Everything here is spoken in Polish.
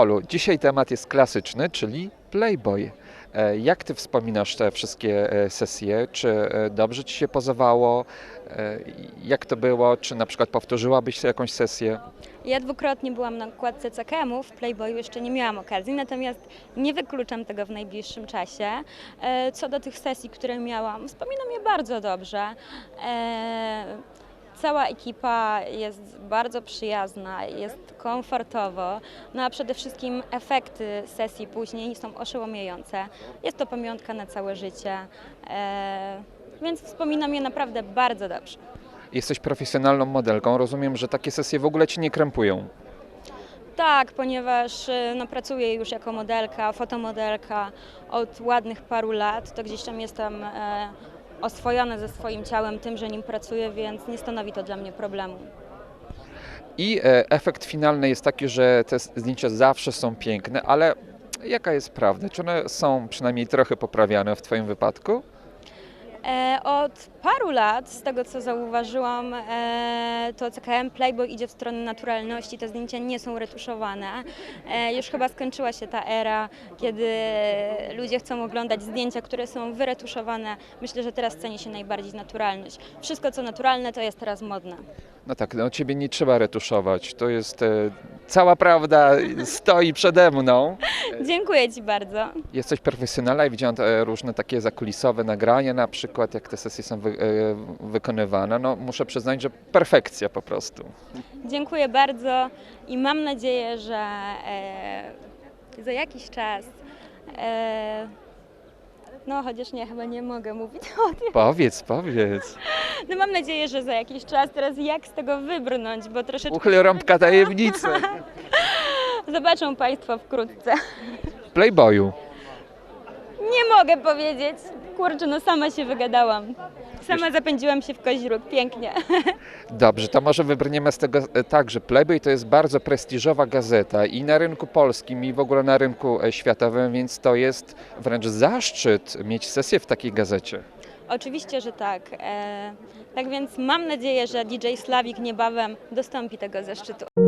Olu, dzisiaj temat jest klasyczny, czyli Playboy. E, Jak ty wspominasz te wszystkie e, sesje? Czy e, dobrze ci się pozowało? Jak to było? Czy na przykład powtórzyłabyś jakąś sesję? Ja dwukrotnie byłam na okładce CKM-u, w Playboyu jeszcze nie miałam okazji, natomiast nie wykluczam tego w najbliższym czasie. Co do tych sesji, które miałam, wspominam je bardzo dobrze. E, Cała ekipa jest bardzo przyjazna, jest komfortowo, no a przede wszystkim efekty sesji później są oszołomiające. Jest to pamiątka na całe życie, e, więc wspominam je naprawdę bardzo dobrze. Jesteś profesjonalną modelką. Rozumiem, że takie sesje w ogóle ci nie krępują. Tak, ponieważ y, no, pracuję już jako modelka, fotomodelka od ładnych paru lat, to gdzieś tam jestem e, oswojona ze swoim ciałem, tym, że nim pracuję, więc nie stanowi to dla mnie problemu. I e, efekt finalny jest taki, że te zdjęcia zawsze są piękne, ale jaka jest prawda? Czy one są przynajmniej trochę poprawiane w Twoim wypadku? E, od paru lat, z tego co zauważyłam, e, to CKM Playboy idzie w stronę naturalności, te zdjęcia nie są retuszowane. E, już chyba skończyła się ta era, kiedy ludzie chcą oglądać zdjęcia, które są wyretuszowane. Myślę, że teraz ceni się najbardziej naturalność. Wszystko co naturalne to jest teraz modne. No tak, no ciebie nie trzeba retuszować. To jest e, cała prawda, stoi przede mną. Dziękuję Ci bardzo. Jesteś profesjonalna i widziałam e, różne takie zakulisowe nagrania, na przykład jak te sesje są wy, e, wykonywane. No muszę przyznać, że perfekcja po prostu. Dziękuję bardzo i mam nadzieję, że e, za jakiś czas. E, no, chociaż nie, chyba nie mogę mówić o tym. Powiedz, powiedz. No mam nadzieję, że za jakiś czas teraz jak z tego wybrnąć, bo troszeczkę Uchyl rąbka tajemnicy. zobaczą Państwo wkrótce. Playboyu. Nie mogę powiedzieć. Kurczę, no sama się wygadałam. Sama zapędziłam się w koźróg, pięknie. Dobrze, to może wybrniemy z tego e, tak, że Playboy to jest bardzo prestiżowa gazeta i na rynku polskim i w ogóle na rynku e, światowym, więc to jest wręcz zaszczyt mieć sesję w takiej gazecie. Oczywiście, że tak. E, tak więc mam nadzieję, że DJ Slawik niebawem dostąpi tego zaszczytu.